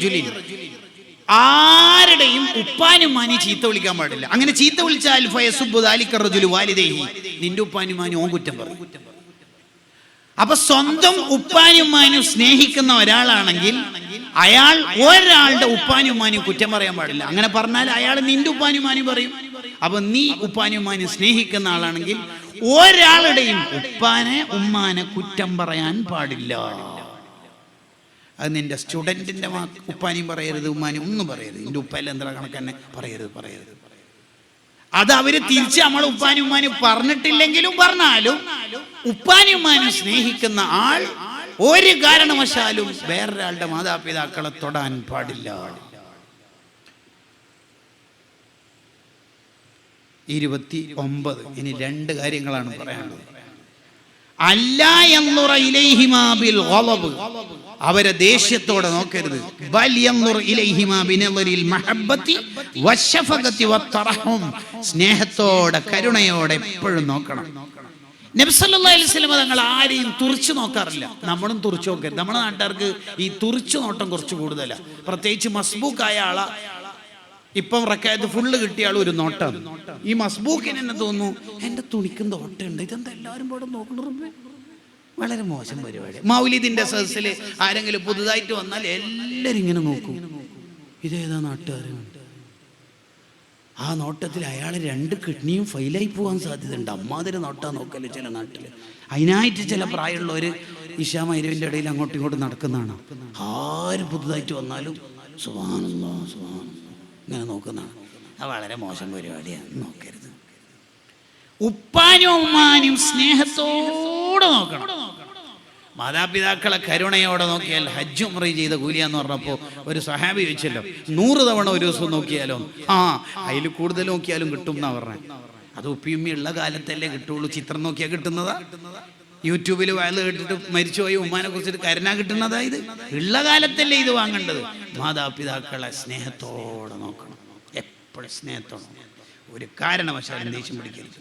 റജുലിൻ ആരുടെയും ഉപ്പാനുമാനി ചീത്ത വിളിക്കാൻ പാടില്ല. അങ്ങനെ ചീത്ത വിളിച്ചാൽ ഫയസുബ്ബു ദാലിക റജുലു വാലിദൈഹി. നിന്റെ ഉപ്പാനുമാനി ഓൻ കുറ്റം പറഞ്ഞു അപ്പൊ സ്വന്തം ഉപ്പാനുമാനും സ്നേഹിക്കുന്ന ഒരാളാണെങ്കിൽ അയാൾ ഒരാളുടെ ഉപ്പാനുമാനും കുറ്റം പറയാൻ പാടില്ല. അങ്ങനെ പറഞ്ഞാൽ അയാൾ നിന്റെ ഉപ്പാനുമാനും പറയും. അപ്പൊ നീ ഉപ്പാനുമാനും സ്നേഹിക്കുന്ന ആളാണെങ്കിൽ ഒരാളുടെയും ഉപ്പാനെ ഉമ്മാനെ കുറ്റം പറയാൻ പാടില്ല. അത് നിന്റെ സ്റ്റുഡന്റിന്റെ മാ ഉപ്പാനിയും പറയരുത് ഉമ്മാനും ഒന്നും പറയരുത്. നിന്റെ ഉപ്പല്ല എന്താ കണക്ക് തന്നെ? പറയരുത് പറയരുത്. അത് അവർ തിരിച്ച് നമ്മൾ ഉപ്പാനും ഉമ്മാനും പറഞ്ഞിട്ടില്ലെങ്കിലും പറഞ്ഞാലും ഉപ്പാനും ഉമ്മാനും സ്നേഹിക്കുന്ന ആൾ ഒരു കാരണവശാലും വേറൊരാളുടെ മാതാപിതാക്കളെ തൊടാൻ പാടില്ല. ഇരുപത്തി ഒമ്പത്. ഇനി രണ്ട് കാര്യങ്ങളാണ് പറയാനുള്ളത്. അല്ല എന്നുറ ഇലൈഹിമാബിൽ. അവരെ ദേഷ്യത്തോടെ നോക്കരുത്. സ്നേഹത്തോടെ കരുണയോടെ എപ്പോഴും നോക്കണം. നബി സല്ലല്ലാഹു അലൈഹി വസല്ലം തങ്ങൾ ആരെയും തുറിച്ചു നോക്കാറില്ല. നമ്മളും തുറിച്ചു നോക്കരുത്. നമ്മുടെ നാട്ടുകാർക്ക് ഈ തുറിച്ചു നോട്ടം കുറച്ച് കൂടുതലാണ് പ്രത്യേകിച്ച് മസ്ബൂക്കായ ആളാ. ഇപ്പം റക്കായത്ത് ഫുള്ള് കിട്ടിയ ആൾ ഒരു നോട്ടാണ് ഈ മസ്ബൂക്കിന് എന്നെ തോന്നുന്നു എന്റെ തുണിക്കും തോട്ടുണ്ട് ഇതെന്താ എല്ലാവരും പോടെ നോക്കണ വളരെ മോശം പരിപാടി. മൗലിദിന്റെ സദസ്സിൽ ആരെങ്കിലും പുതുതായിട്ട് വന്നാൽ എല്ലാരും ഇങ്ങനെ നോക്കും. ഇതേതാ നാട്ടുകാരൻ ആ നോട്ടത്തിൽ അയാൾ രണ്ട് കിഡ്നിയും ഫെയിലായി പോകാൻ സാധ്യതയുണ്ട്. അമ്മാതിരി നോട്ടാ നോക്കൽ ചില നാട്ടിൽ അതിനായിട്ട് ചില പ്രായമുള്ളവർ ഇഷാ മൈരവിന്റെ ഇടയിൽ അങ്ങോട്ടും ഇങ്ങോട്ടും നടക്കുന്നതാണ്. ആര് പുതുതായിട്ട് വന്നാലും സുബാനല്ലോ സുബാനല്ലോ ഇങ്ങനെ നോക്കുന്നതാണ്. അത് വളരെ മോശം പരിപാടിയാണ്. നോക്കരുത്. ഉപ്പാനും ഉമ്മാനും സ്നേഹത്തോടെ നോക്കണം. മാതാപിതാക്കളെ കരുണയോടെ നോക്കിയാൽ ഹജ്ജ് ഉംറ ചെയ്ത കൂലിയാന്ന് പറഞ്ഞപ്പോൾ ഒരു സഹാബി ചോദിച്ചല്ലോ നൂറ് തവണ ഒരു ദിവസം നോക്കിയാലോ? ആ അതിൽ കൂടുതൽ നോക്കിയാലും കിട്ടും എന്നാ പറഞ്ഞത് അത് ഉപ്പിയുമ്മി ഉള്ള കാലത്തല്ലേ കിട്ടുള്ളൂ. ചിത്രം നോക്കിയാൽ കിട്ടുന്നതാ? യൂട്യൂബിൽ വയൽ കേട്ടിട്ട് മരിച്ചുപോയി ഉമ്മാനെ കുറിച്ചിട്ട് കരുണ കിട്ടുന്നതാ ഇത്? ഉള്ള കാലത്തല്ലേ ഇത് വാങ്ങേണ്ടത്? മാതാപിതാക്കളെ സ്നേഹത്തോടെ നോക്കണം. എപ്പോഴും സ്നേഹത്തോടെ ഒരു കാരണവശാലും ദേഷ്യം പിടിക്കരുത്.